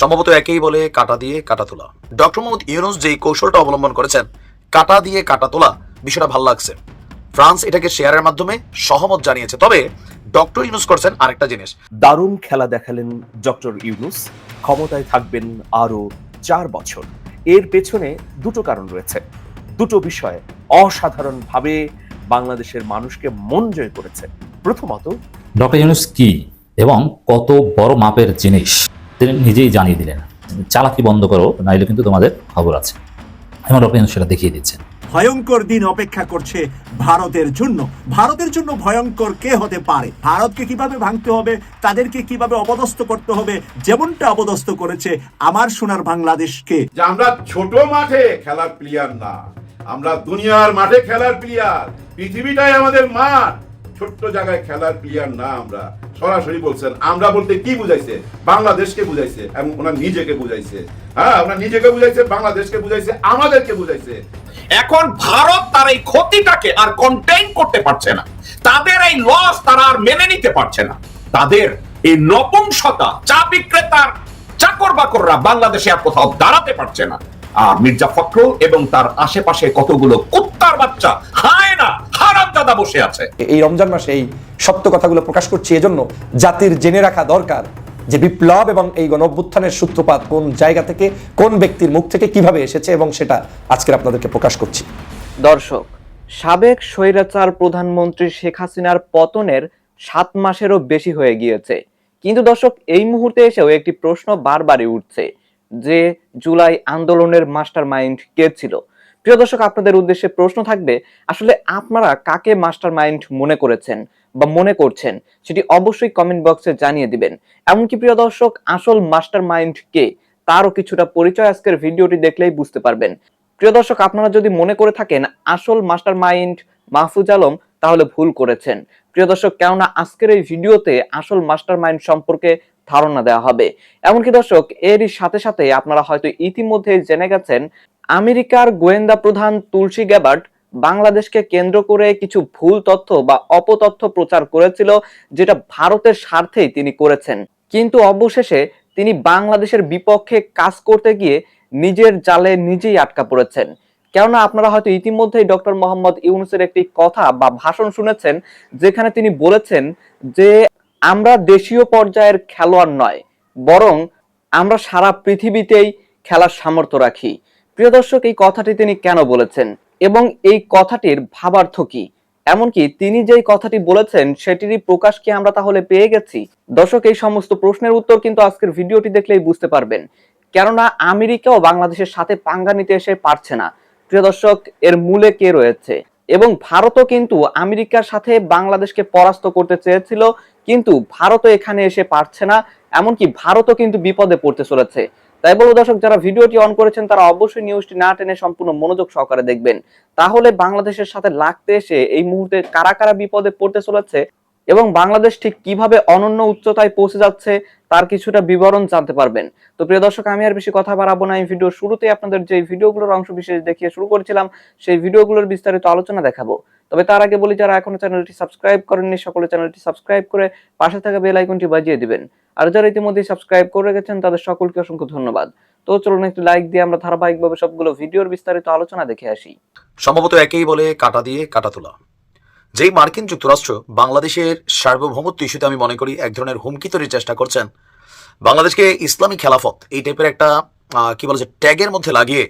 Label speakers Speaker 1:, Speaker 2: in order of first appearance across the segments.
Speaker 1: সম্ভবত একেই বলে কাটা দিয়ে কাটা তোলা। ডক্টর মোহাম্মদ ইউনুস যেই কৌশলটা অবলম্বন করেছেন কাটা দিয়ে কাটা তোলা বিষয়টা ভালো লাগছে। ফ্রান্স এটাকে শেয়ারের মাধ্যমে সহমত জানিয়েছে। তবে ডক্টর ইউনুস করছেন আরেকটা জিনিস।
Speaker 2: দারুণ খেলা দেখালেন ডক্টর ইউনুস। ক্ষমতায় থাকবেন আরও চার বছর। এর পেছনে দুটো কারণ রয়েছে। দুটো বিষয় অসাধারণভাবে বাংলাদেশের মানুষকে মন জয় করেছে। প্রথমত
Speaker 3: ডক্টর ইউনুস কি এবং কত বড় মাপের জিনিস? তিনি নিজেই জানিয়ে দিলেন চালাকি বন্ধ করো নাইলে কিন্তু তোমাদের খবর আছে। এবং ডক্টর সেটা দেখিয়ে দিচ্ছেন।
Speaker 4: ভয়ঙ্কর দিন অপেক্ষা করছে ভারতের জন্য। ভারতের জন্য ভয়ঙ্কর কে হতে পারে? ভারতকে কীভাবে ভাঙতে হবে? তাদেরকে কীভাবে অপদস্থ করতে হবে? যেমনটা অপদস্থ করেছে আমার সোনার বাংলাদেশকে।
Speaker 5: যে আমরা ছোট মাঠে খেলার প্লেয়ার না আমরা দুনিয়ার মাঠে খেলার প্লেয়ার পৃথিবীটাই আমাদের মাঠ। ছোট্ট জায়গায় খেলার প্লেয়ার না আমরা। সরাসরি বলছেন, আমরা বলতে কি বুঝাইছে? বাংলাদেশকে বুঝাইছে এবং ওনার নিজেকে বুঝাইছে। হ্যাঁ ওনার নিজেকে বুঝাইছে, বাংলাদেশকে বুঝাইছে, আমাদেরকে বুঝাইছে।
Speaker 6: এখন ভারত তার এই ক্ষতিটাকে আর কন্টেইন করতে পারছে না। তাদের এই লস তারা আর মেনে নিতে পারছে না। তাদের এই নপুংসতা, চা বিক্রেতার চাকর বাকররা বাংলাদেশে আর কোথাও দাঁড়াতে পারছে না। আর মির্জা ফখরুল এবং তার আশেপাশে কতগুলো কুত্তার বাচ্চা হায় দাদা বসে আছে।
Speaker 7: এই রমজান মাসে এই সত্য কথাগুলো প্রকাশ করছি এজন্য জাতির জেনে রাখা দরকার যে বিপ্লব এবং এই গণ অভ্যুত্থানের সূত্রপাত কোন জায়গা থেকে কোন ব্যক্তির মুখ থেকে কীভাবে এসেছে এবং সেটা আজকের আপনাদেরকে প্রকাশ করছি।
Speaker 8: দর্শক সাবেক স্বৈরাচার প্রধানমন্ত্রী শেখ হাসিনার পতনের সাত মাসেরও বেশি হয়ে গিয়েছে। কিন্তু দর্শক এই মুহূর্তে এসেও একটি প্রশ্ন বারবারই উঠছে যে জুলাই আন্দোলনের মাস্টার মাইন্ড কে ছিল? প্রিয় দর্শক, আপনাদের উদ্দেশ্যে প্রশ্ন থাকবে, আসলে আপনারা কাকে মাস্টার মাইন্ড মনে করেছেন বা মনে করছেন সেটি অবশ্যই কমেন্ট বক্সে জানিয়ে দিবেন। এমনকি প্রিয় দর্শক, আসল মাস্টার মাইন্ড কে, তারও কিছুটা পরিচয় আজকের ভিডিওটি দেখলেই বুঝতে পারবেন। প্রিয় দর্শক, আপনারা যদি মনে করে থাকেন আসল মাস্টার মাইন্ড মাহফুজ আলম, তাহলে ভুল করেছেন। প্রিয় দর্শক, কেননা আজকের এই ভিডিওতে আসল মাস্টার মাইন্ড সম্পর্কে ধারণা দেওয়া হবে। এমনকি দর্শক, এরই সাথে সাথে আপনারা হয়তো ইতিমধ্যে জেনে গেছেন আমেরিকার গোয়েন্দা প্রধান তুলসী গ্যাবার্ট বাংলাদেশকে কেন্দ্র করে কিছু ভুল তথ্য বা অপতথ্য প্রচার করেছিল, যেটা ভারতের স্বার্থেই তিনি করেছেন। কিন্তু অবশেষে তিনি বাংলাদেশের বিপক্ষে কাজ করতে গিয়ে নিজের জালে নিজেই আটকা পড়েছেন। কেননা আপনারা হয়তো ইতিমধ্যেই ডক্টর মোহাম্মদ ইউনুসের একটি কথা বা ভাষণ শুনেছেন, যেখানে তিনি বলেছেন যে, আমরা দেশীয় পর্যায়ের খেলোয়াড় নয়, বরং আমরা সারা পৃথিবীতেই খেলার সামর্থ্য রাখি। প্রিয় দর্শক, এই কথাটি তিনি কেন বলেছেন এবং এই কথাটির ভাবার্থ কি? এমনকি তিনি যেই কথাটি বলেছেন, সেটিরই প্রকাশ কি আমরা তাহলে পেয়ে গেছি? দর্শক, এই সমস্ত প্রশ্নের উত্তর কিন্তু আজকের ভিডিওটি দেখলেই বুঝতে পারবেন। কেননা আমেরিকাও বাংলাদেশের সাথে পাঙ্গা নিতে এসে পারছে না। প্রিয় দর্শক, এর মূলে কে রয়েছে? এবং ভারতও কিন্তু আমেরিকার সাথে বাংলাদেশকে পরাস্ত করতে চেয়েছিল, কিন্তু ভারতও এখানে এসে পারছে না, এমনকি ভারতও কিন্তু বিপদে পড়তে চলেছে। তাই বলব দর্শক, যারা ভিডিওটি অন করেছেন, তারা অবশ্যই নিউজটি না টেনে সম্পূর্ণ মনোযোগ সহকারে দেখবেন। তাহলে বাংলাদেশের সাথে লাগতে এসে এই মুহূর্তে কারা কারা বিপদে পড়তে চলেছে এবং বাংলাদেশ ঠিক কীভাবে অনন্য উচ্চতায় পৌঁছে যাচ্ছে, তার কিছুটা বিবরণ জানতে পারবেন। তো প্রিয় দর্শক, আমি আর বেশি কথা বাড়াবো না। এই ভিডিও শুরুতে আপনাদের যে ভিডিওগুলোর অংশ বিশেষ দেখিয়ে শুরু করেছিলাম, সেই ভিডিওগুলোর বিস্তারিত আলোচনা দেখাবো। তবে তার আগে বলি, যারা এখনও চ্যানেলটি সাবস্ক্রাইব করেননি, সকলে চ্যানেলটি সাবস্ক্রাইব করে পাশে থাকা বেল আইকনটি বাজিয়ে দিবেন। আর যারা ইতিমধ্যে সাবস্ক্রাইব করে রেখেছেন, তাদের সকলকে অসংখ্য ধন্যবাদ। তো চলুন একটি লাইক দিয়ে আমরা ধারাবাহিকভাবে সবগুলো ভিডিওর বিস্তারিত আলোচনা দেখে আসি।
Speaker 1: সম্ভবত একেই বলে কাটা দিয়ে কাটা তোলা। যেই মার্কিন যুক্তরাষ্ট্র বাংলাদেশের সার্বভৌমত্ব ইস্যুতে আমি মনে করি এক ধরনের হুমকি তৈরির চেষ্টা করছেন, বাংলাদেশকে ইসলামী খেলাফত এই টাইপের একটা কি বলে যে, ট্যাগের মধ্যে লাগিয়ে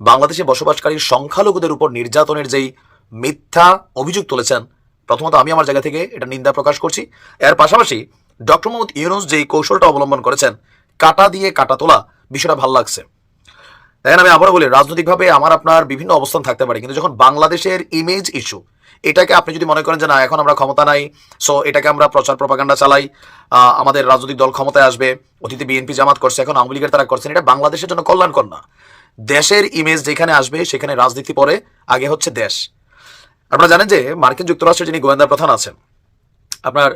Speaker 1: বাংলাদেশে বসবাসকারী সংখ্যালঘুদের উপর নির্যাতনের যেই মিথ্যা অভিযোগ তুলেছেন, প্রথমত আমি আমার জায়গা থেকে এটা নিন্দা প্রকাশ করছি। এর পাশাপাশি ডক্টর মোহাম্মদ ইউনুস যেই কৌশলটা অবলম্বন করেছেন, কাটা দিয়ে কাটা তোলা, বিষয়টা ভালো লাগছে। দেখেন, আমি আবারও বলি, রাজনৈতিকভাবে আমার আপনার বিভিন্ন অবস্থান থাকতে পারে, কিন্তু যখন বাংলাদেশের ইমেজ ইস্যু এটাকে আপনি যদি মনে করেন যে না, এখন আমরা ক্ষমতা নাই সো এটাকে আমরা প্রচার প্রপাগান্ডা চালাই আমাদের রাজনৈতিক দল ক্ষমতায় আসবে, অতীতে বিএনপি জামাত করছে, এখন আওয়ামী লীগের তারা করছেন, এটা বাংলাদেশের জন্য কল্যাণকর না। দেশের ইমেজ যেখানে আসবে, সেখানে রাজনীতি পরে, আগে হচ্ছে দেশ। আপনারা জানেন যে মার্কিন যুক্তরাষ্ট্রের যিনি গোয়েন্দা প্রধান আছেন, আপনার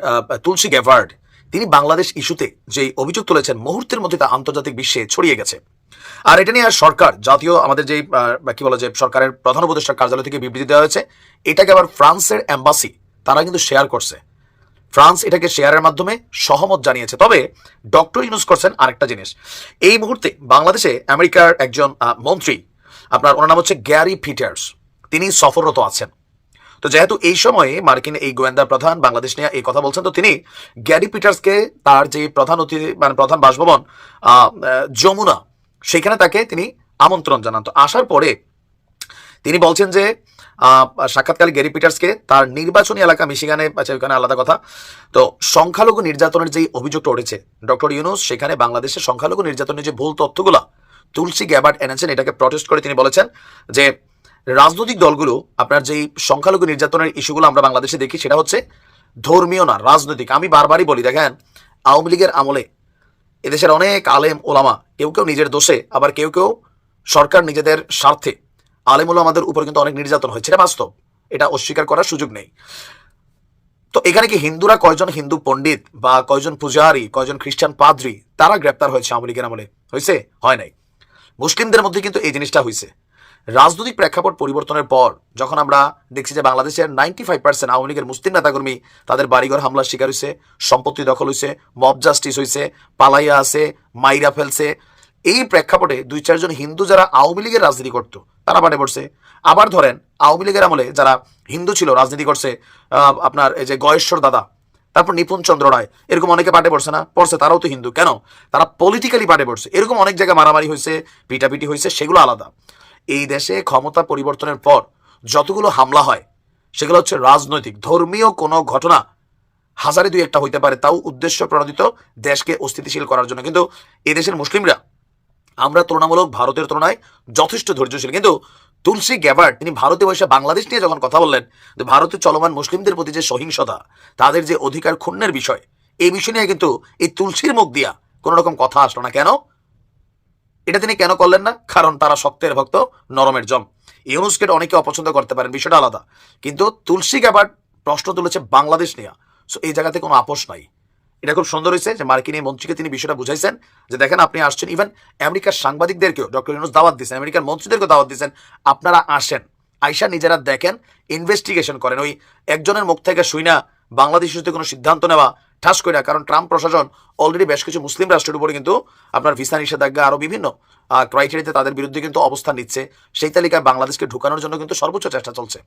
Speaker 1: তুলসী গ্যাভার্ড তিনি বাংলাদেশ ইস্যুতে যে অভিযোগ তুলেছেন, মুহূর্তের মধ্যে তা আন্তর্জাতিক বিশ্বে ছড়িয়ে গেছে। আর এটা নিয়ে আর সরকার, জাতীয় আমাদের যে কি বলে যে, সরকারের প্রধান উপদেষ্টার কার্যালয় থেকে বিবৃতি দেওয়া হয়েছে, এটাকে আবার ফ্রান্সের এম্বাসি, তারা কিন্তু শেয়ার করছে। ফ্রান্স এটাকে শেয়ারের মাধ্যমে সহমত জানিয়েছে। তবে ডক্টর ইউনুস করছেন আরেকটা জিনিস। এই মুহূর্তে বাংলাদেশে আমেরিকার একজন মন্ত্রী, আপনার ওনার নাম হচ্ছে গ্যারি ফিটার্স তিনি সফররত আছেন। তো যেহেতু এই সময়ে মার্কিন এই গোয়েন্দা প্রধান বাংলাদেশ নিয়ে এই কথা বলছেন, তো তিনি গ্যারি পিটার্সকে তার যে প্রধান অতিথি মানে প্রধান বাসভবন যমুনা, সেখানে তাকে তিনি আমন্ত্রণ জানান। তো আসার পরে তিনি বলছেন যে সাক্ষাৎকালে গ্যারি পিটার্সকে তার নির্বাচনী এলাকা মিশিগানে আচ্ছা ওইখানে আলাদা কথা, তো সংখ্যালঘু নির্যাতনের যেই অভিযোগটা উঠেছে, ডক্টর ইউনুস, সেখানে বাংলাদেশের সংখ্যালঘু নির্যাতনের যে ভুল তথ্যগুলা তুলসী গ্যাবার্ট এনেছেন, এটাকে প্রটেস্ট করে তিনি বলেছেন যে রাজনৈতিক দলগুলো, আপনার যেই সংখ্যালঘু নির্যাতনের ইস্যুগুলো আমরা বাংলাদেশে দেখি, সেটা হচ্ছে ধর্মীয় না, রাজনৈতিক। আমি বারবারই বলি, দেখেন, আওয়ামী লীগের আমলে এদেশের অনেক আলেম, ওলামা, কেউ কেউ নিজের দোষে, আবার কেউ কেউ সরকার নিজেদের স্বার্থে। আলেম, ওলামাদের উপর কিন্তু অনেক নির্যাতন হয়েছে, এটা বাস্তব। এটা অস্বীকার করার সুযোগ নেই। তো এখানে কি হিন্দুরা কয়জন হিন্দু পণ্ডিত বা কয়জন পূজারী, কয়জন খ্রিস্টান পাদ্রি, তারা গ্রেপ্তার হয়েছে আওয়ামী লীগের আমলে? হয়েছে? হয় নাই। মুসলিমদের মধ্যে কিন্তু এই জিনিসটা হয়েছে। রাজনৈতিক প্রেক্ষাপট পরিবর্তনের পর, যখন আমরা দেখছি যে বাংলাদেশের নাইনটি ফাইভ পার্সেন্ট আওয়ামী লীগের মুসলিম নেতাকর্মী তাদের বাড়িঘর হামলার শিকার হয়েছে সম্পত্তি দখল হয়েছে মব জাস্টিস হয়েছে পালাইয়া আছে, মাইরা ফেলছে। এই প্রেক্ষাপটে দুই চারজন হিন্দু যারা আওয়ামী লীগের রাজনীতি করতো, তারা বাড়ে পড়ছে। আবার ধরেন, আওয়ামী লীগের আমলে যারা হিন্দু ছিল, রাজনীতি করছে আপনার এই যে গয়েশ্বর দাদা, তারপর নিপুণ চন্দ্র রায়, এরকম অনেকে পাটে পড়ছে না, পড়ছে, তারাও তো হিন্দু, কেন? তারা পলিটিক্যালি পাটে পড়ছে। এরকম অনেক জায়গায় মারামারি হয়েছে পিটাপিটি হয়েছে সেগুলো আলাদা। এই দেশে ক্ষমতা পরিবর্তনের পর যতগুলো হামলা হয়, সেগুলো হচ্ছে রাজনৈতিক, ধর্মীয় কোনো ঘটনা হাজারে দুই একটা হইতে পারে, তাও উদ্দেশ্য প্রণোদিত দেশকে অস্থিতিশীল করার জন্য। কিন্তু এদেশের মুসলিমরা, আমরা তুলনামূলক ভারতের তুলনায় যথেষ্ট ধৈর্যশীল। কিন্তু তুলসী গ্যাবার্ট তিনি ভারতে বসে বাংলাদেশ নিয়ে যখন কথা বললেন, যে ভারতে চলমান মুসলিমদের প্রতি যে সহিংসতা, তাদের যে অধিকার ক্ষুণ্ণের বিষয় এই বিষয় নিয়ে কিন্তু এই তুলসীর মুখ দিয়া কোনো রকম কথা আসলো না। কেন? এটা তিনি কেন করলেন না? কারণ তারা শক্তের ভক্ত, নরমের জম। ইউনুসকে অনেকে অপছন্দ করতে পারেন, বিষয়টা আলাদা। কিন্তু তুলসী গ্যাবার্ট প্রশ্ন তুলেছে বাংলাদেশ নিয়ে। সো এই জায়গাতে কোনো আপোষ নাই। এটা খুব সুন্দর হয়েছে যে মার্কিন এই মন্ত্রীকে তিনি বিষয়টা বুঝাইছেন যে দেখেন, আপনি আসছেন ইভেন আমেরিকার সাংবাদিকদেরকেও, ডক্টর ইউনুস দাওয়াত দিয়েছেন, আমেরিকার মন্ত্রীদেরকেও দাওয়াত দিয়েছেন, আপনারা আসেন। আইসা নিজেরা দেখেন ইনভেস্টিগেশন করেন। ওই একজনের মুখ থেকে শুই না বাংলাদেশ ইস্যুতে কোনো সিদ্ধান্ত নেওয়া ঠাস করে না, কারণ ট্রাম্প প্রশাসন অলরেডি বেশ কিছু মুসলিম রাষ্ট্রের উপরে কিন্তু আপনার ভিসা নিষেধাজ্ঞা আরও বিভিন্ন ক্রাইটেরিয়াতে তাদের বিরুদ্ধে কিন্তু অবস্থান নিচ্ছে। সেই তালিকায় বাংলাদেশকে ঢুকানোর জন্য কিন্তু সর্বোচ্চ চেষ্টা চলছে।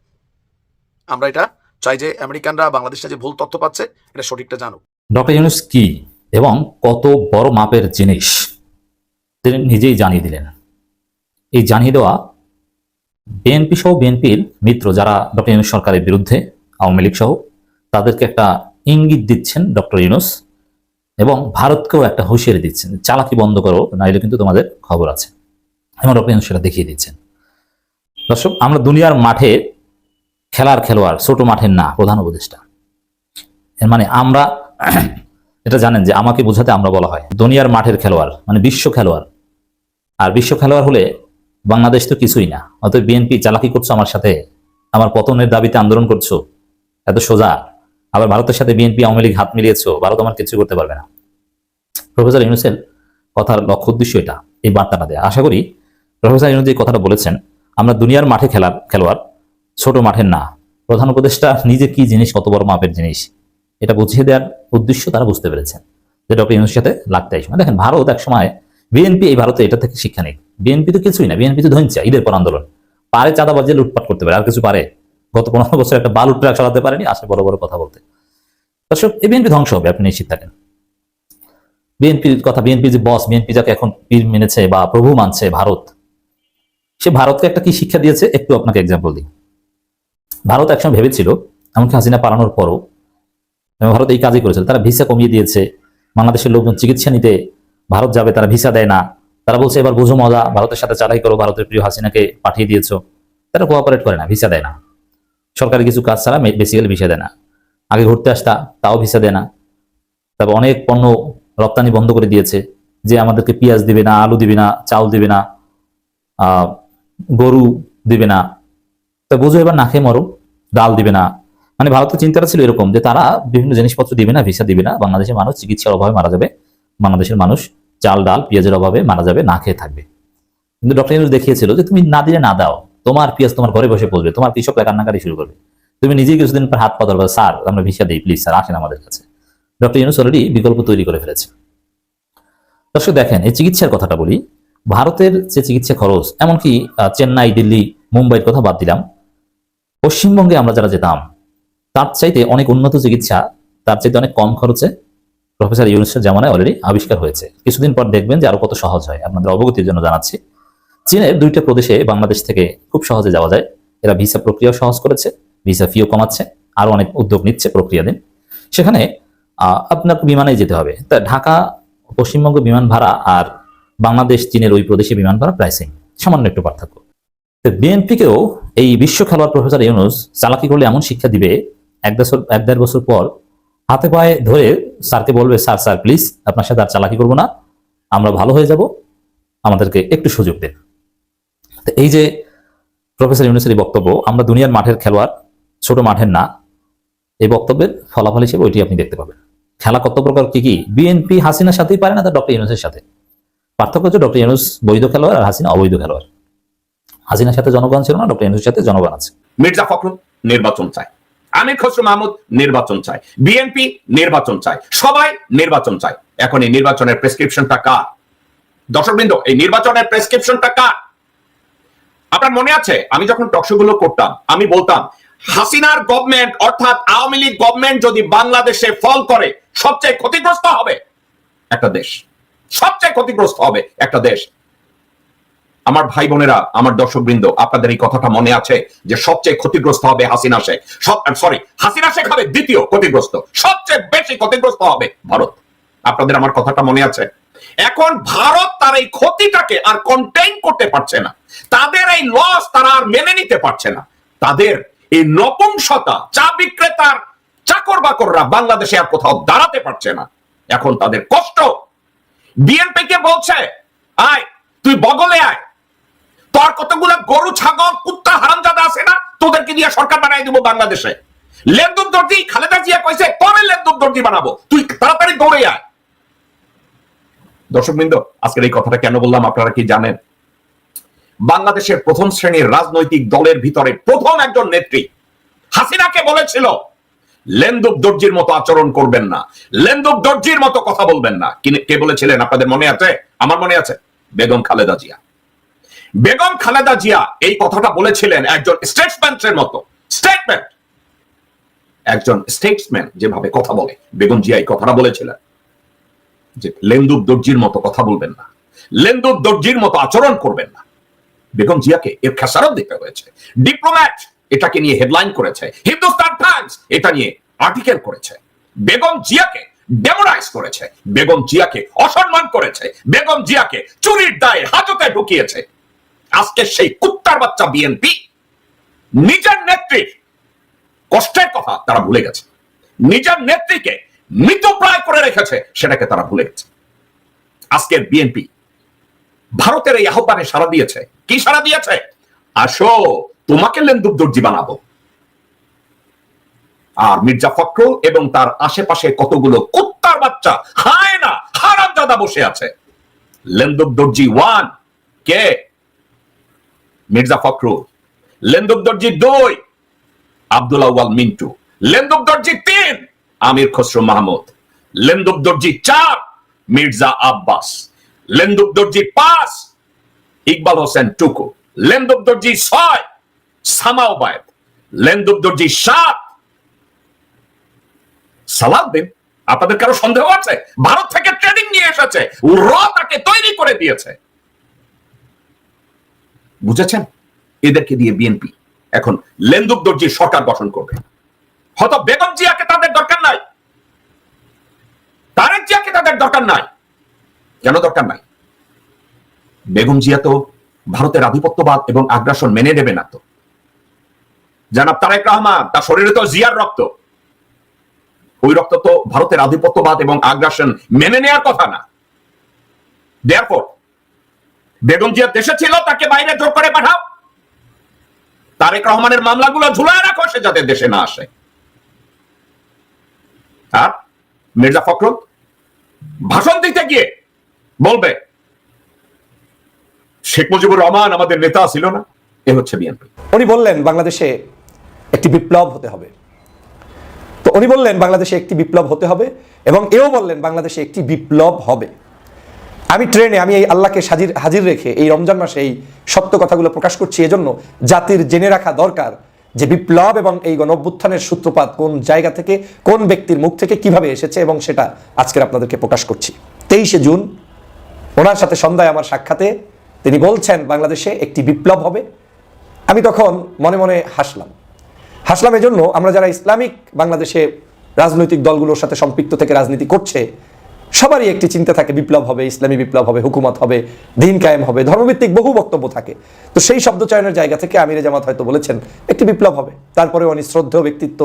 Speaker 1: আমরা এটা চাই যে আমেরিকানরা বাংলাদেশটা যে ভুল তথ্য পাচ্ছে, এটা সঠিকটা জানুক।
Speaker 3: ডক্টর ইউনুস কি এবং কত বড় মাপের জিনিস তিনি নিজেই জানিয়ে দিলেন। এই জানিয়ে দেওয়া বিএনপি সহ বিএনপির মিত্র যারা ডক্টর ইউনুস সরকারের বিরুদ্ধে, আওয়ামী লীগ সহ তাদেরকে একটা ইঙ্গিত দিচ্ছেন ডক্টর ইউনুস এবং ভারতকেও একটা হুঁশিয়ারি দিচ্ছেন, চালাকি বন্ধ করো, নাইলে কিন্তু তোমাদের খবর আছে। এবং ডক্টর ইউনুস সেটা দেখিয়ে দিচ্ছেন। দর্শক, আমরা দুনিয়ার মাঠে খেলার খেলোয়াড়, ছোট মাঠের না, প্রধান উপদেষ্টা। এর মানে আমরা, এটা জানেন যে আমাকে বোঝাতে আমরা বলা হয়, দুনিয়ার মাঠের খেলোয়াড় মানে বিশ্ব খেলোয়াড়। আর বিশ্ব খেলোয়াড় হলে বাংলাদেশ তো কিছুই না। অতএব বিএনপি চালাকি করছ আমার সাথে, আমার পতনের দাবিতে আন্দোলন করছ, এত সোজা। আবার ভারতের সাথে বিএনপি, আওয়ামী লীগ হাত মিলিয়েছো, ভারত আমার কিছু করতে পারবে না। প্রফেসর ইউনুসেল কথার লক্ষ্য উদ্দেশ্য এটা, এই বার্তাটা দেয়। আশা করি প্রফেসর ইউনুস যে কথাটা বলেছেন, আমরা দুনিয়ার মাঠে খেলার খেলোয়াড়, ছোট মাঠের না। প্রধান উপদেষ্টা নিজে কি জিনিস, কত বড় মাপের জিনিস, এটা বুঝিয়ে দেওয়ার উদ্দেশ্য তারা বুঝতে পেরেছেন। যে ডক্টর ইউনুসের সাথে লাগতে আসবে দেখেন, ভারত এক সময় বিএনপি এই ভারতে এটা থেকে শিক্ষা নেই বিএনপি তো কিছুই না। বিএনপি তো ধনছে ঈদের পর আন্দোলন। পারে চাঁদাবাজি লুটপাট করতে পারে, আর কিছু পারে? গত পনেরো বছর একটা বালু ট্রাক চালাতে পারেনি, আসে বড় বড় কথা বলতে। দর্শক, এই বিএনপি ধ্বংস হবে, আপনি নিশ্চিত থাকেন। বিএনপির কথা, বিএনপি যে বস বিএনপি যাকে এখন পীর মেনেছে বা প্রভু মানছে ভারত, সে ভারতকে একটা কি শিক্ষা দিয়েছে? একটু আপনাকে এক্সাম্পল দিই। ভারত একসময় ভেবেছিল, এমনকি হাসিনা পালানোর পরও ভারত এই কাজই করেছিল, তারা ভিসা কমিয়ে দিয়েছে, বাংলাদেশের লোকজন চিকিৎসা নিতে ভারত যাবে, তারা ভিসা দেয় না। তারা বলছে, এবার বুঝো মজা, ভারতের সাথে চালাই করো, ভারতের প্রিয় হাসিনাকে পাঠিয়ে দিয়েছ। তারা কোঅপারেট করে না ভিসা দেয় না। সরকারি কিছু কাজ ছাড়া বেসিক্যালি ভিসা দেয় না। আগে ঘুরতে আসতা, তাও ভিসা দেয় না। তারপর অনেক পণ্য রপ্তানি বন্ধ করে দিয়েছে, যে আমাদেরকে পেঁয়াজ দিবে না, আলু দিবে না চাউল দিবে না গরু দিবে না। তা বুঝো এবার না খেয়ে মরো, ডাল দিবে না। মানে ভারতের চিন্তাটা ছিল এরকম, যে তারা বিভিন্ন জিনিসপত্র দিবে না, ভিসা দিবে না। বাংলাদেশের মানুষ চিকিৎসার অভাবে মারা যাবে। বাংলাদেশের মানুষ চাল, ডাল, পেঁয়াজের অভাবে মারা যাবে, না খেয়ে থাকবে। কিন্তু ডক্টর দেখিয়েছিল যে তুমি না দিলে না দাও। তোমার পেঁয়াজ তোমার ঘরে বসে পড়বে তোমার কৃষকরা কান্নাকাটি শুরু করবে। তুমি নিজেই কিছুদিন হাত পাতল স্যার, আমরা ভিসা দিই, প্লিজ, স্যার, আসেন আমাদের কাছে। ডক্টর ইউনুস অলরেডি বিকল্প তৈরি করে ফেলেছে। দর্শক দেখেন, এই চিকিৎসার কথাটা বলি, ভারতের যে চিকিৎসা খরচ, এমনকি চেন্নাই, দিল্লি, মুম্বাইয়ের কথা বাদ দিলাম, পশ্চিমবঙ্গে আমরা যারা যেতাম, তার চাইতে অনেক উন্নত চিকিৎসা, তার চাইতে অনেক কম খরচে প্রফেসর ইউনুসের জামানায় অলরেডি আবিষ্কার হয়েছে। কিছুদিন পর দেখবেন যে আরও কত সহজ হয়। আপনাদের অবগতির জন্য জানাচ্ছি। চীনের দুইটা প্রদেশে বাংলাদেশ থেকে খুব সহজে যাওয়া যায়। এরা ভিসা প্রক্রিয়া সহজ করেছে, ভিসা ফিও কমাচ্ছে আরও অনেক উদ্যোগ নিচ্ছে প্রক্রিয়াধীন সেখানে আপনার বিমানে যেতে হবে। তা ঢাকা, পশ্চিমবঙ্গ বিমান ভাড়া আর বাংলাদেশ, চীনের ওই প্রদেশে বিমান ভাড়া প্রায় সেম সামান্য একটু পার্থক্য। তো বিএনপিকেও এই বিশ্ব খেলোয়াড় প্রফেসর ইউনুস চালাকি করলে এমন শিক্ষা দিবে, এক বছর, এক দেড় বছর পর হাতে পায়ে ধরে স্যারকে বলবে, স্যার স্যার প্লিজ আপনার সাথে আর চালাকি করব না। আমরা ভালো হয়ে যাব। আমাদেরকে একটু সুযোগ দেন। তো এই যে প্রফেসর ইউনুসের এই বক্তব্য, আমরা দুনিয়ার মাঠের খেলোয়াড়, ছোট মাঠের না, এই বক্তব্যের ফলাফল হিসেবে ওইটি আপনি দেখতে পাবেন। খেলা কত প্রকার, কি কি? বিএনপি হাসিনার সাথেই পারে না তার ডক্টর ইউনুসের সাথে? পার্থক্য হচ্ছে ডক্টর ইউনুস বৈধ খেলোয়াড় আর হাসিনা অবৈধ খেলোয়াড়। হাসিনার সাথে জনগণ ছিল না, ডক্টর ইউনুসের সাথে জনগণ আছে।
Speaker 6: মির্জা ফখরুল নির্বাচন চায়। আমির খসরু মাহমুদ নির্বাচন চায়। বিএনপি নির্বাচন চায়। সবাই নির্বাচন চায়। এখন এই নির্বাচনের প্রেসক্রিপশনটা কার? দর্শকবৃন্দ, এই নির্বাচনের প্রেসক্রিপশনটা কার? আপনার মনে আছে? আমি যখন টকশো গুলো করতাম, আমি বলতাম, হাসিনার গভর্নমেন্ট অর্থাৎ আওয়ামী লীগ গভর্নমেন্ট যদি বাংলাদেশে ফল করে, সবচেয়ে ক্ষতিগ্রস্ত হবে একটা দেশ। সবচেয়ে ক্ষতিগ্রস্ত হবে একটা দেশ। আমার ভাই বোনেরা, আমার দর্শকবৃন্দ, আপনাদের এই কথাটা মনে আছে যে সবচেয়ে ক্ষতিগ্রস্ত হবে হাসিনা শেখ। সরি হাসিনা শেখ হবে দ্বিতীয় ক্ষতিগ্রস্ত। সবচেয়ে বেশি ক্ষতিগ্রস্ত হবে ভারত। আপনাদের আমার কথাটা মনে আছে? এখন ভারত তার এই ক্ষতিটাকে আর কন্টেইন করতে পারছে না। তাদের এই লস তারা আর মেনে নিতে পারছে না। তাদের এই নপুংসতা, চা বিক্রেতার চাকর বাকররা বাংলাদেশে আর কোথাও দাঁড়াতে পারছে না। এখন তাদের কষ্ট। বিএনপি কে বলছে, আয়, তুই বগলে আয়। তোর কতগুলো গরু, ছাগল, কুত্তা, হারামজাদা আছে না? তোদেরকে দিয়ে সরকার বানাই দিব বাংলাদেশে। লেন্দুর দর্জি, খালেদা জিয়া কইছে, তোরে লেন্দুর দর্জি বানাবো। তুই তাড়াতাড়ি দৌড়ে আয়। দর্শকবৃন্দ, আজকের এই কথাটা কেন বললাম আপনারা কি জানেন? বাংলাদেশের প্রথম শ্রেণির রাজনৈতিক দলের ভিতরে প্রথম একজন নেত্রী হাসিনাকে বলেছিল, লেন্দুক দর্জির মতো আচরণ করবেন না। লেন্দুক দর্জির মতো কথা বলবেন না। কে বলেছিলেন? আপনাদের মনে আছে? আমার মনে আছে। বেগম খালেদা জিয়া। বেগম খালেদা জিয়া এই কথাটা বলেছিলেন একজন স্টেটসম্যানের মতো। স্টেটমেন্ট একজন স্টেটসম্যান যেভাবে কথা বলে। বেগম জিয়া এই কথাটা বলেছিলেন। যে লেন্দুক দর্জির মতো কথা বলবেন না, লেন্দুক দর্জির মতো আচরণ করবেন না। বেগম জিয়াকে এর খেসারত দিতে হয়েছে। ডিপ্লোম্যাট এটাকে নিয়ে হেডলাইন করেছে। হিন্দুস্তান টাইমস এটা নিয়ে আর্টিকেল করেছে। বেগম জিয়াকে ডেমোরাইজ করেছে। বেগম জিয়াকে অসম্মান করেছে। বেগম জিয়াকে চুরির দায়ে হাজতে ঢুকিয়েছে। আজকে সেই কুত্তার বাচ্চা বিএনপি নিজের নেত্রীর কষ্টের কথা তারা ভুলে গেছে। নিজের নেত্রীকে মৃতপ্রায় করে রেখেছে, সেটাকে তারা ভুলে গেছে। আজকের বিএনপি ভারতের এই আহ্বানে সারা দিয়েছে। কি সারা দিয়েছে? আসো, তোমাকে লেন্দুক দর্জি বানাবো। আর মির্জা ফখরুল এবং তার আশেপাশে কতগুলো কুত্তার বাচ্চা, হায় না, হারামজাদা বসে আছে। লেন্দুক দর্জি ওয়ান কে? মির্জা ফখরুল। লেন্দুক দর্জি দুই, আব্দুল আউয়াল মিন্টু। লেন্দুক দর্জি তিন আমির খসরু মাহমুদ, লেন্দুক দর্জি চার মির্জা আব্বাস, লেন্দুক দর্জি পাঁচ, ইকবাল হোসেন টুকু, লেন্দুক দর্জি ছয় সামাও বায়েদ লেন্দুক দর্জি সাত। সালাউদ্দিন আপনাদের কারও সন্দেহ আছে? ভারত থেকে ট্রেনিং নিয়ে এসেছে, র তাকে তৈরি করে দিয়েছে। বুঝেছেন? এদেরকে দিয়ে বিএনপি, এখন লেন্দুক দর্জির সরকার গঠন করবে। হয়তো বেগম জিয়াকে তাদের দরকার নাই। তারেক জিয়াকে তাদের দরকার নাই। কেন দরকার নাই? বেগম জিয়া তো ভারতের আধিপত্যবাদ এবং আগ্রাসন মেনে নেবে না তো। জানাব তারেক রহমান, তার শরীরে তো জিয়ার রক্ত। ওই রক্ত তো ভারতের আধিপত্যবাদ এবং আগ্রাসন মেনে নেওয়ার কথা না। বেগম জিয়া দেশে ছিল, তাকে বাইরে জোর করে পাঠাও। তারেক রহমানের মামলাগুলো ঝুলায় রাখো, সে যাতে দেশে না আসে। আর মির্জা ফখরুল ভাষণ দিতে গিয়ে বলবে, শেখ মুজিবুর রহমান আমাদের নেতা ছিল না, এ হচ্ছে বিএনপি।
Speaker 7: উনি বললেন বাংলাদেশে একটি বিপ্লব হতে হবে। তো উনি বললেন বাংলাদেশে একটি বিপ্লব হতে হবে এবং এও বললেন বাংলাদেশে একটি বিপ্লব হবে। আমি ট্রেনে, আমি এই আল্লাহকে হাজির হাজির রেখে এই রমজান মাসে এই সত্য কথাগুলো প্রকাশ করছি, এজন্য জাতির জেনে রাখা দরকার যে বিপ্লব এবং এই গণঅভ্যুত্থানের সূত্রপাত কোন জায়গা থেকে, কোন ব্যক্তির মুখ থেকে কীভাবে এসেছে এবং সেটা আজকের আপনাদেরকে প্রকাশ করছি। তেইশে জুন, ওনার সাথে সন্ধ্যায় আমার সাক্ষাতে তিনি বলছেন, বাংলাদেশে একটি বিপ্লব হবে। আমি তখন মনে মনে হাসলাম। হাসলাম এজন্য আমরা যারা ইসলামিক বাংলাদেশে রাজনৈতিক দলগুলোর সাথে সম্পৃক্ত থেকে রাজনীতি করছে সবারই একটি চিন্তা থাকে, বিপ্লব হবে, ইসলামী বিপ্লব হবে, হুকুমত হবে, দিন কায়েম হবে, ধর্মভিত্তিক বহু বক্তব্য থাকে। তো সেই শব্দ চয়নের জায়গা থেকে আমিরে জামাত হয়তো বলেছেন, একটি বিপ্লব হবে। তারপরে উনি শ্রদ্ধেয় ব্যক্তিত্ব,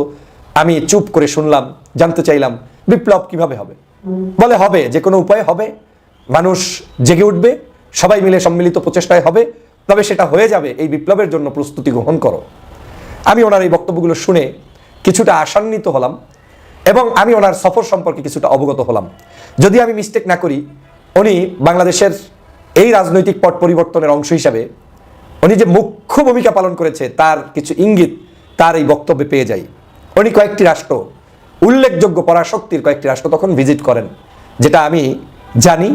Speaker 7: আমি চুপ করে শুনলাম, জানতে চাইলাম, বিপ্লব কীভাবে হবে? বলে হবে, যে কোনো উপায়ে হবে। মানুষ জেগে উঠবে, সবাই মিলে সম্মিলিত প্রচেষ্টায় হবে, তবে সেটা হয়ে যাবে, এই বিপ্লবের জন্য প্রস্তুতি গ্রহণ করো। আমি ওনার এই বক্তব্যগুলো শুনে কিছুটা আশান্বিত হলাম। এবং আমি ওনার সফর সম্পর্কে কিছুটা অবগত হলাম। যদি আমি মিস্টেক না করি, উনি বাংলাদেশের এই রাজনৈতিক পট পরিবর্তনের অংশ হিসাবে উনি যে মুখ্য ভূমিকা পালন করেছে, তার কিছু ইঙ্গিত তার এই বক্তব্যে পেয়ে যাই। উনি কয়েকটি রাষ্ট্র, উল্লেখযোগ্য পরাশক্তির কয়েকটি রাষ্ট্র তখন ভিজিট করেন, যেটা আমি জানি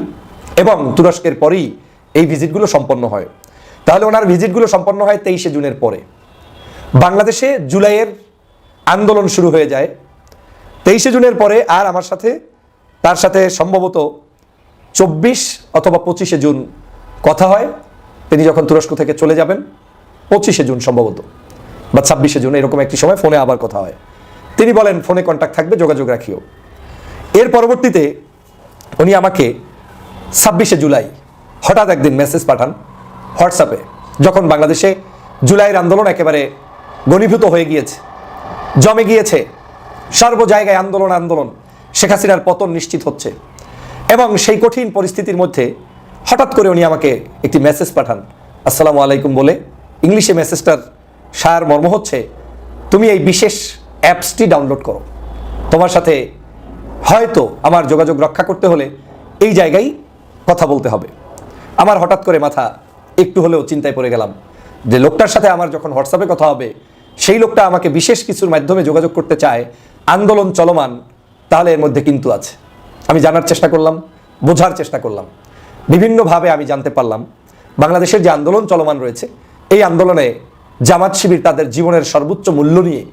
Speaker 7: এবং তুরস্কের পরেই এই ভিজিটগুলো সম্পন্ন হয়। তাহলে ওনার ভিজিটগুলো সম্পন্ন হয় তেইশে জুনের পরে। বাংলাদেশে জুলাইয়ের আন্দোলন শুরু হয়ে যায় তেইশে জুনের পরে আর আমার সাথে, তার সাথে সম্ভবত চব্বিশ অথবা পঁচিশে জুন কথা হয়। তিনি যখন তুরস্ক থেকে চলে যাবেন, পঁচিশে জুন সম্ভবত বা ছাব্বিশে জুন, এরকম একটি সময় ফোনে আবার কথা হয়। তিনি বলেন, ফোনে কন্ট্যাক্ট থাকবে, যোগাযোগ রাখিও। এর পরবর্তীতে উনি আমাকে ছাব্বিশে জুলাই হঠাৎ একদিন মেসেজ পাঠান হোয়াটসঅ্যাপে যখন বাংলাদেশে জুলাইয়ের আন্দোলন একেবারে ঘনীভূত হয়ে গিয়েছে, জমে গিয়েছে। সর্ব জায়গায় আন্দোলন আন্দোলন। শেখ হাসিনার পতন নিশ্চিত হচ্ছে। এবং সেই কঠিন পরিস্থিতির মধ্যে হঠাৎ করে উনি আমাকে একটি মেসেজ পাঠান। আসসালামু আলাইকুম বলে ইংলিশে মেসেজটার সার মর্ম হচ্ছে, তুমি এই বিশেষ অ্যাপসটি ডাউনলোড করো। তোমার সাথে হয়তো আমার যোগাযোগ রক্ষা করতে হলে এই জায়গায় কথা বলতে হবে। আমার হঠাৎ করে মাথা একটু হলেও চিন্তায় পড়ে গেলাম যে লোকটার সাথে আমার যখন হোয়াটসঅ্যাপে কথা হবে, সেই লোকটা আমাকে বিশেষ কিছুর মাধ্যমে যোগাযোগ করতে চায় আন্দোলন চলমান, তাহলে এর মধ্যে কিন্তু আছে। আমি জানার চেষ্টা করলাম, বোঝার চেষ্টা করলাম। বিভিন্নভাবে আমি জানতে পারলাম, বাংলাদেশের যে আন্দোলন চলমান রয়েছে, এই আন্দোলনে জামাত শিবির তাদের জীবনের সর্বোচ্চ মূল্য নিয়ে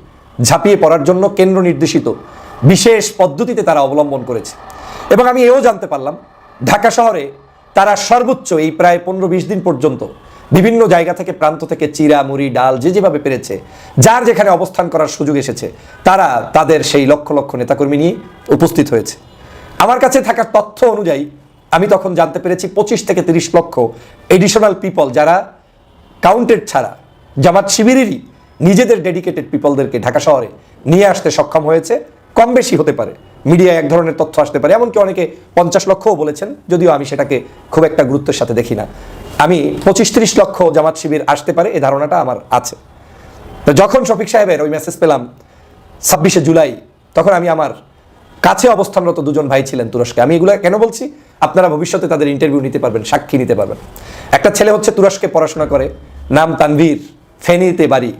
Speaker 7: ঝাঁপিয়ে পড়ার জন্য কেন্দ্র নির্দেশিত বিশেষ পদ্ধতিতে তারা অবলম্বন করেছে। এবং আমি এও জানতে পারলাম, ঢাকা শহরে তারা সর্বোচ্চ এই প্রায় পনেরো বিশ দিন পর্যন্ত বিভিন্ন জায়গা থেকে, প্রান্ত থেকে চিরা, মুড়ি, ডাল যে যেভাবে পেরেছে, যার যেখানে অবস্থান করার সুযোগ এসেছে, তারা তাদের সেই লক্ষ লক্ষ নেতাকর্মী নিয়ে উপস্থিত হয়েছে। আমার কাছে থাকা তথ্য অনুযায়ী, আমি তখন জানতে পেরেছি পঁচিশ থেকে তিরিশ লক্ষ এডিশনাল পিপল যারা কাউন্টেড ছাড়া জামাত শিবিরেরই নিজেদের ডেডিকেটেড পিপলদেরকে ঢাকা শহরে নিয়ে আসতে সক্ষম হয়েছে কম বেশি হতে পারে। মিডিয়ায় এক ধরনের তথ্য আসতে পারে, এমনকি অনেকে পঞ্চাশ লক্ষও বলেছেন, যদিও আমি সেটাকে খুব একটা গুরুত্বের সাথে দেখি না। আমি পঁচিশ তিরিশ লক্ষ জামাত শিবির আসতে পারে, এ ধারণাটা আমার আছে। তো যখন শফিক সাহেবের ওই মেসেজ পেলাম ছাব্বিশে জুলাই, তখন আমি আমার কাছে অবস্থানরত দুজন ভাই ছিলেন তুরস্কে। আমি এগুলো কেন বলছি? আপনারা ভবিষ্যতে তাদের ইন্টারভিউ নিতে পারবেন, সাক্ষী নিতে পারবেন। একটা ছেলে হচ্ছে তুরস্কে পড়াশোনা করে, নাম তানভীর ফেনীতে বাড়ি।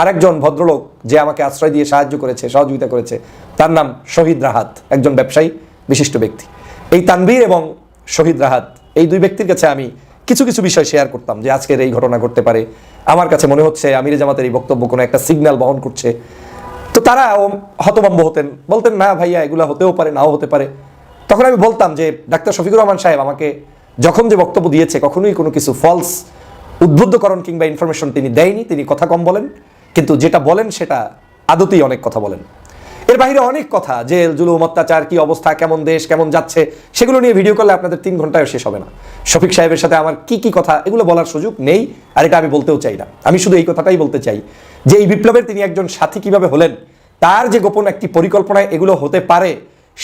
Speaker 7: আরেকজন ভদ্রলোক যে আমাকে আশ্রয় দিয়ে সাহায্য করেছে, সহযোগিতা করেছে, তার নাম শহীদ রাহাত, একজন ব্যবসায়ী, বিশিষ্ট ব্যক্তি। এই তানভীর এবং শহীদ রাহাত, এই দুই ব্যক্তির কাছে আমি কিছু কিছু বিষয় শেয়ার করতাম যে আজকের এই ঘটনা ঘটতে পারে। আমার কাছে মনে হচ্ছে আমিরে জামাতের এই বক্তব্য কোনো একটা সিগন্যাল বহন করছে। তো তারা হতভম্ব হতেন। বলতেন, না ভাইয়া, এগুলা হতেও পারে, নাও হতে পারে। তখন আমি বলতাম যে, ডাক্তার শফিকুর রহমান সাহেব আমাকে যখন যে বক্তব্য দিয়েছে, কখনোই কোনো কিছু ফলস উদ্বুদ্ধকরণ কিংবা ইনফরমেশন তিনি দেয়নি। তিনি কথা কম বলেন। কিন্তু যেটা বলেন সেটা আদতেই অনেক কথা বলেন। এর বাইরে অনেক কথা যে জুলুম, অত্যাচার, কি অবস্থা, কেমন দেশ, কেমন যাচ্ছে, সেগুলো নিয়ে ভিডিও করলে আপনাদের তিন ঘন্টায় শেষ হবে না। শফিক সাহেবের সাথে আমার কি কি কথা, এগুলো বলার সুযোগ নেই, আর এটা আমি বলতেও চাই না। আমি শুধু এই কথাটাই বলতে চাই, যে এই বিপ্লবের তিনি একজন সাথী কীভাবে হলেন, তার যে গোপন একটি পরিকল্পনায় এগুলো হতে পারে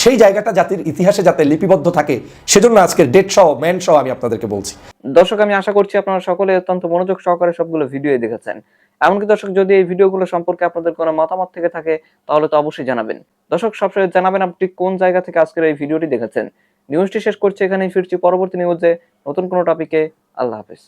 Speaker 7: সেই জায়গাটা জাতির ইতিহাসে যাতে লিপিবদ্ধ থাকে, সেজন্য আজকের ডেট সহ ম্যান সহ আমি আপনাদেরকে বলছি।
Speaker 8: দর্শক, আমি আশা করছি আপনারা সকলে অত্যন্ত মনোযোগ সহকারে সবগুলো ভিডিও দেখেছেন। এমনকি দর্শক, যদি এই ভিডিওগুলো সম্পর্কে আপনাদের কোনো মতামত থেকে থাকে, তাহলে তো অবশ্যই জানাবেন। দর্শক, সবসময় জানাবেন আপনি কোন জায়গা থেকে আজকের এই ভিডিওটি দেখেছেন। নিউজটি শেষ করছি, এখানেই ফিরছি পরবর্তী নিউজে নতুন কোনো টপিকে আল্লাহ হাফেজ।